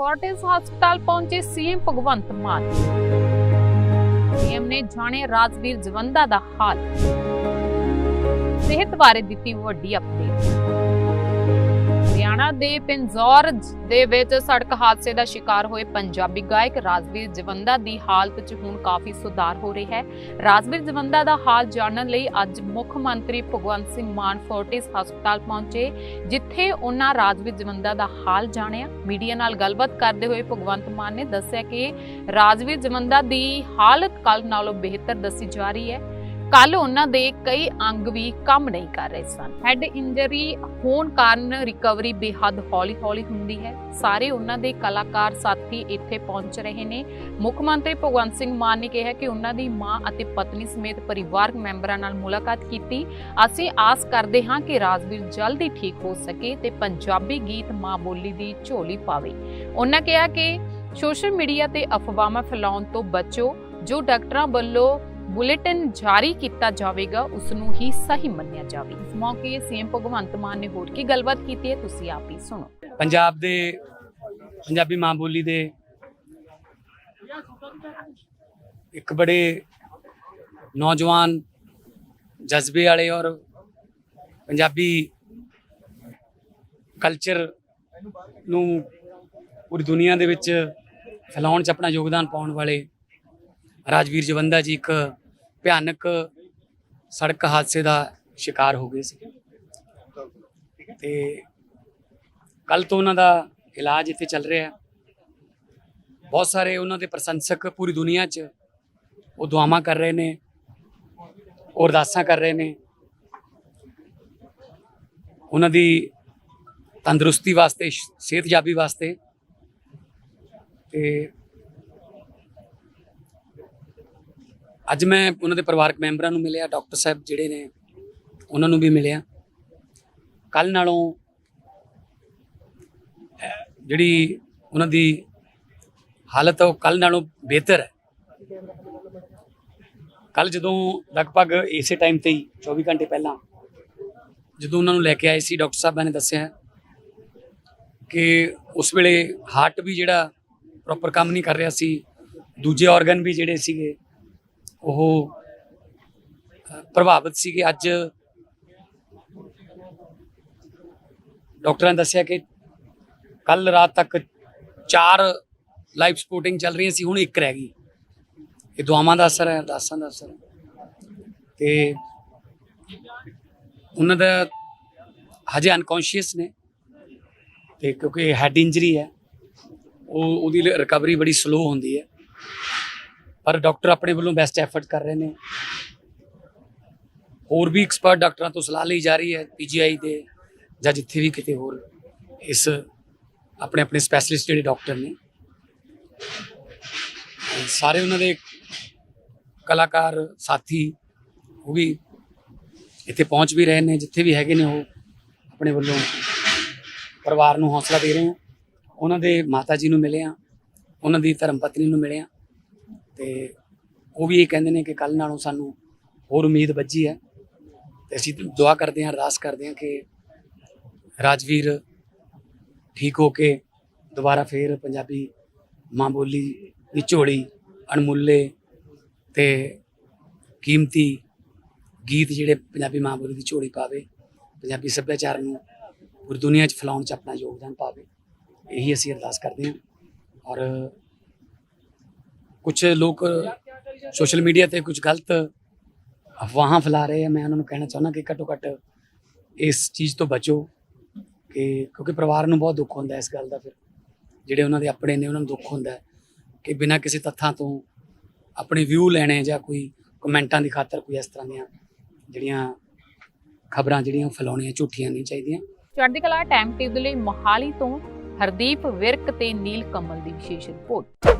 Fortis ਹਸਪਤਾਲ ਪਹੁੰਚੇ CM Bhagwant Mann. CM ਨੇ ਜਾਣਿਆ ਰਾਜਵੀਰ ਜਵੰਦਾ ਦਾ ਹਾਲ। ਸਿਹਤ ਬਾਰੇ ਦਿੱਤੀ ਵੱਡੀ ਅਪਡੇਟ ਹਰਿਆਣਾ ਦੇ ਪਿੰਜੌਰ ਦੇ ਵਿੱਚ ਸੜਕ ਹਾਦਸੇ ਦਾ ਸ਼ਿਕਾਰ ਹੋਏ ਪੰਜਾਬੀ ਗਾਇਕ ਰਾਜਵੀਰ ਜਵੰਦਾ ਦੀ ਹਾਲਤ 'ਚ ਹੁਣ ਕਾਫੀ ਸੁਧਾਰ ਹੋ ਰਿਹਾ ਹੈ। ਰਾਜਵੀਰ ਜਵੰਦਾ ਦਾ ਹਾਲ ਜਾਣਨ ਲਈ ਅੱਜ ਮੁੱਖ ਮੰਤਰੀ ਭਗਵੰਤ ਸਿੰਘ ਮਾਨ ਫੋਰਟਿਸ ਹਸਪਤਾਲ ਪਹੁੰਚੇ, ਜਿੱਥੇ ਉਹਨਾਂ ਰਾਜਵੀਰ ਜਵੰਦਾ ਦਾ ਹਾਲ ਜਾਣਿਆ। ਮੀਡੀਆ ਨਾਲ ਗੱਲਬਾਤ ਕਰਦੇ ਹੋਏ ਭਗਵੰਤ ਮਾਨ ਨੇ ਦੱਸਿਆ ਕਿ ਰਾਜਵੀਰ ਜਵੰਦਾ ਦੀ ਹਾਲਤ ਕੱਲ ਨਾਲੋਂ ਬਿਹਤਰ ਦੱਸੀ ਜਾ ਰਹੀ ਹੈ। ਕੱਲ ਉਹਨਾਂ ਦੇ ਕਈ ਅੰਗ ਵੀ ਕੰਮ ਨਹੀਂ ਕਰ ਰਹੇ ਸਨ। ਹੈਡ ਇੰਜਰੀ ਹੋਣ ਕਾਰਨ ਰਿਕਵਰੀ ਬੇਹੱਦ ਹੌਲੀ-ਹੌਲੀ ਹੁੰਦੀ ਹੈ। ਸਾਰੇ ਉਹਨਾਂ ਦੇ ਕਲਾਕਾਰ ਸਾਥੀ ਇੱਥੇ ਪਹੁੰਚ ਰਹੇ ਨੇ। ਮੁੱਖ ਮੰਤਰੀ ਭਗਵੰਤ ਸਿੰਘ ਮਾਨ ਨੇ ਕਿਹਾ ਕਿ ਉਹਨਾਂ ਦੀ ਮਾਂ ਅਤੇ ਪਤਨੀ ਸਮੇਤ ਪਰਿਵਾਰਕ ਮੈਂਬਰਾਂ ਨਾਲ ਮੁਲਾਕਾਤ ਕੀਤੀ। ਅਸੀਂ ਆਸ ਕਰਦੇ ਹਾਂ ਕਿ ਰਾਜਵੀਰ ਜਲਦੀ ਠੀਕ ਹੋ ਸਕੇ ਤੇ ਪੰਜਾਬੀ ਗੀਤ ਮਾਂ ਬੋਲੀ ਦੀ ਝੋਲੀ ਪਾਵੇ। ਉਹਨਾਂ ਕਿਹਾ ਕਿ ਸੋਸ਼ਲ ਮੀਡੀਆ ਤੇ ਅਫਵਾਹਾਂ ਫੈਲਾਉਣ ਤੋਂ ਬਚੋ। ਜੋ ਡਾਕਟਰਾਂ ਵੱਲੋਂ ਬੁਲੇਟਿਨ ਜਾਰੀ ਕੀਤਾ ਜਾਵੇਗਾ ਉਸ ਨੂੰ ਹੀ ਸਹੀ ਮੰਨਿਆ ਜਾਵੇ। ਇਸ ਮੌਕੇ ਸੀਐਮ ਭਗਵੰਤ ਮਾਨ ਨੇ ਹੋਰ ਕੀ ਗੱਲਬਾਤ ਕੀਤੀ ਹੈ, ਤੁਸੀਂ ਆਪ ਹੀ ਸੁਣੋ। ਪੰਜਾਬ ਦੇ, ਪੰਜਾਬੀ ਮਾਂ ਬੋਲੀ ਦੇ ਇੱਕ ਬੜੇ ਨੌਜਵਾਨ ਜਜ਼ਬੇ ਵਾਲੇ ਔਰ ਪੰਜਾਬੀ ਕਲਚਰ ਨੂੰ ਪੂਰੀ ਦੁਨੀਆ ਦੇ ਵਿੱਚ ਫੈਲਾਉਣ 'ਚ ਆਪਣਾ ਯੋਗਦਾਨ ਪਾਉਣ ਵਾਲੇ ਰਾਜਵੀਰ ਜਵੰਦਾ ਜੀ ਇੱਕ ਭਿਆਨਕ ਸੜਕ ਹਾਦਸੇ ਦਾ ਸ਼ਿਕਾਰ ਹੋ ਗਏ ਸੀ ਤੇ ਕੱਲ ਤੋਂ ਉਹਨਾਂ ਦਾ ਇਲਾਜ ਇੱਥੇ ਚੱਲ ਰਿਹਾ ਹੈ। ਬਹੁਤ ਸਾਰੇ ਉਹਨਾਂ ਦੇ ਪ੍ਰਸ਼ੰਸਕ ਪੂਰੀ ਦੁਨੀਆ 'ਚ ਉਹ ਦੁਆਵਾਂ ਕਰ ਰਹੇ ਨੇ, ਉਹ ਅਰਦਾਸਾਂ ਕਰ ਰਹੇ ਨੇ। ਉਹਨਾਂ ਦੀ ਤੰਦਰੁਸਤੀ ਵਾਸਤੇ, ਸਿਹਤਯਾਬੀ ਵਾਸਤੇ ਤੇ ਅੱਜ ਮੈਂ ਉਹਨਾਂ ਦੇ ਪਰਿਵਾਰਕ ਮੈਂਬਰਾਂ ਨੂੰ ਮਿਲਿਆ, ਡਾਕਟਰ ਸਾਹਿਬ ਜਿਹੜੇ ਨੇ, ਉਹਨਾਂ ਨੂੰ ਵੀ ਮਿਲਿਆ। ਕੱਲ ਨਾਲੋਂ ਜਿਹੜੀ ਉਹਨਾਂ ਦੀ ਹਾਲਤ ਉਹ ਕੱਲ ਨਾਲੋਂ ਬਿਹਤਰ ਹੈ। ਕੱਲ ਜਦੋਂ ਲਗਭਗ ਇਸੇ ਟਾਈਮ ਤੇ ਹੀ 24 ਘੰਟੇ ਪਹਿਲਾਂ, ਜਦੋਂ ਉਹਨਾਂ ਨੂੰ ਲੈ ਕੇ ਆਏ ਸੀ, ਡਾਕਟਰ ਸਾਹਿਬਾਂ ਨੇ ਦੱਸਿਆ ਕਿ ਉਸ ਵੇਲੇ ਹਾਰਟ ਵੀ ਜਿਹੜਾ ਪ੍ਰੋਪਰ ਕੰਮ ਨਹੀਂ ਕਰ ਰਿਹਾ ਸੀ, ਦੂਜੇ ਆਰਗਨ ਵੀ ਜਿਹੜੇ ਸੀਗੇ ਉਹ ਪ੍ਰਭਾਵਿਤ ਸੀਗੇ। ਅੱਜ ਡਾਕਟਰਾਂ ਨੇ ਦੱਸਿਆ ਕਿ ਕੱਲ ਰਾਤ ਤੱਕ ਚਾਰ ਲਾਈਫ ਸਪੋਰਟਿੰਗ ਚੱਲ ਰਹੀਆਂ ਸੀ, ਹੁਣ ਇੱਕ ਰਹਿ ਗਈ। ਇਹ ਦੁਆਵਾਂ ਦਾ ਅਸਰ ਹੈ, ਅਰਦਾਸਾਂ ਦਾ ਅਸਰ ਹੈ। ਤੇ ਉਹਨਾਂ ਦਾ ਹਜੇ ਅਨਕੌਂਸ਼ੀਅਸ ਨੇ ਤੇ ਕਿਉਂਕਿ ਹੈਡ ਇੰਜਰੀ ਹੈ, ਉਹ ਉਹਦੀ ਰਿਕਵਰੀ ਬੜੀ ਸਲੋ ਹੁੰਦੀ ਹੈ। ਪਰ ਡਾਕਟਰ ਆਪਣੇ ਵੱਲੋਂ ਬੈਸਟ ਐਫਰਟ ਕਰ ਰਹੇ ਨੇ। ਹੋਰ ਵੀ ਐਕਸਪਰਟ ਡਾਕਟਰਾਂ ਤੋਂ ਸਲਾਹ ਲਈ ਜਾ ਰਹੀ ਹੈ ਪੀਜੀਆਈ ਦੇ ਜਾਂ ਜਿੱਥੇ ਵੀ ਕਿਤੇ ਹੋਰ ਇਸ ਆਪਣੇ ਆਪਣੇ ਸਪੈਸ਼ਲਿਸਟ ਜਿਹੜੇ ਡਾਕਟਰ ਨੇ। ਸਾਰੇ ਉਹਨਾਂ ਦੇ ਕਲਾਕਾਰ, ਸਾਥੀ ਉਹ ਵੀ ਇੱਥੇ ਪਹੁੰਚ ਵੀ ਰਹੇ ਨੇ, ਜਿੱਥੇ ਵੀ ਹੈਗੇ ਨੇ ਉਹ ਆਪਣੇ ਵੱਲੋਂ ਪਰਿਵਾਰ ਨੂੰ ਹੌਸਲਾ ਦੇ ਰਹੇ ਆ। ਉਹਨਾਂ ਦੇ ਮਾਤਾ ਜੀ ਨੂੰ ਮਿਲੇ ਆ, ਉਹਨਾਂ ਦੀ ਧਰਮ ਪਤਨੀ ਨੂੰ ਮਿਲੇ ਆ। ਤੇ ਉਹ ਵੀ ਇਹ ਕਹਿੰਦੇ ਨੇ ਕਿ ਕੱਲ ਨਾਲੋਂ ਸਾਨੂੰ ਹੋਰ ਉਮੀਦ ਵੱਜੀ ਹੈ। ਤੇ ਅਸੀਂ ਦੁਆ ਕਰਦੇ ਹਾਂ, ਅਰਦਾਸ ਕਰਦੇ ਹਾਂ ਕਿ ਰਾਜਵੀਰ ਠੀਕ ਹੋ ਕੇ ਦੁਬਾਰਾ ਫੇਰ ਪੰਜਾਬੀ ਮਾਂ ਬੋਲੀ ਦੀ ਝੋਲੀ ਅਣਮੁੱਲੇ ਤੇ ਕੀਮਤੀ ਗੀਤ ਜਿਹੜੇ ਪੰਜਾਬੀ ਮਾਂ ਬੋਲੀ ਦੀ ਝੋਲੀ ਪਾਵੇ, ਪੰਜਾਬੀ ਸੱਭਿਆਚਾਰ ਨੂੰ ਪੂਰੀ ਦੁਨੀਆ 'ਚ ਫੈਲਾਉਣ 'ਚ ਆਪਣਾ ਯੋਗਦਾਨ ਪਾਵੇ, ਇਹੀ ਅਸੀਂ ਅਰਦਾਸ ਕਰਦੇ ਹਾਂ। ਔਰ ਕੁਝ ਲੋਕ ਸੋਸ਼ਲ ਮੀਡੀਆ ਤੇ ਕੁਝ ਗਲਤ ਅਫਵਾਹਾਂ ਫੈਲਾ ਰਹੇ ਆ। ਮੈਂ ਉਹਨਾਂ ਨੂੰ ਕਹਿਣਾ ਚਾਹੁੰਦਾ ਕਿ ਘੱਟੋ ਘੱਟ ਇਸ ਚੀਜ਼ ਤੋਂ ਬਚੋ ਕਿ ਕਿਉਂਕਿ ਪਰਿਵਾਰ ਨੂੰ ਬਹੁਤ ਦੁੱਖ ਹੁੰਦਾ ਇਸ ਗੱਲ ਦਾ ਫਿਰ। ਜਿਹੜੇ ਉਹਨਾਂ ਦੇ ਆਪਣੇ ਨੇ, ਉਹਨਾਂ ਨੂੰ ਦੁੱਖ ਹੁੰਦਾ ਕਿ ਬਿਨਾਂ ਕਿਸੇ ਤੱਥਾਂ ਤੋਂ ਆਪਣੇ ਵਿਊ ਲੈਣੇ ਜਾਂ ਕੋਈ ਕਮੈਂਟਾਂ ਦੀ ਖਾਤਰ ਕੋਈ ਇਸ ਤਰ੍ਹਾਂ ਦੀਆਂ ਜਿਹੜੀਆਂ ਖਬਰਾਂ ਜਿਹੜੀਆਂ ਫੈਲਾਉਣੀਆਂ ਝੂਠੀਆਂ ਨਹੀਂ ਚਾਹੀਦੀਆਂ। ਚੜ੍ਹਦੀ ਕਲਾ ਟਾਈਮ ਟੀਵੀ ਦੇ ਲਈ ਮੋਹਾਲੀ ਤੋਂ ਹਰਦੀਪ ਵਿਰਕ ਤੇ ਨੀਲ ਕਮਲ ਦੀ ਵਿਸ਼ੇਸ਼ ਰਿਪੋਰਟ।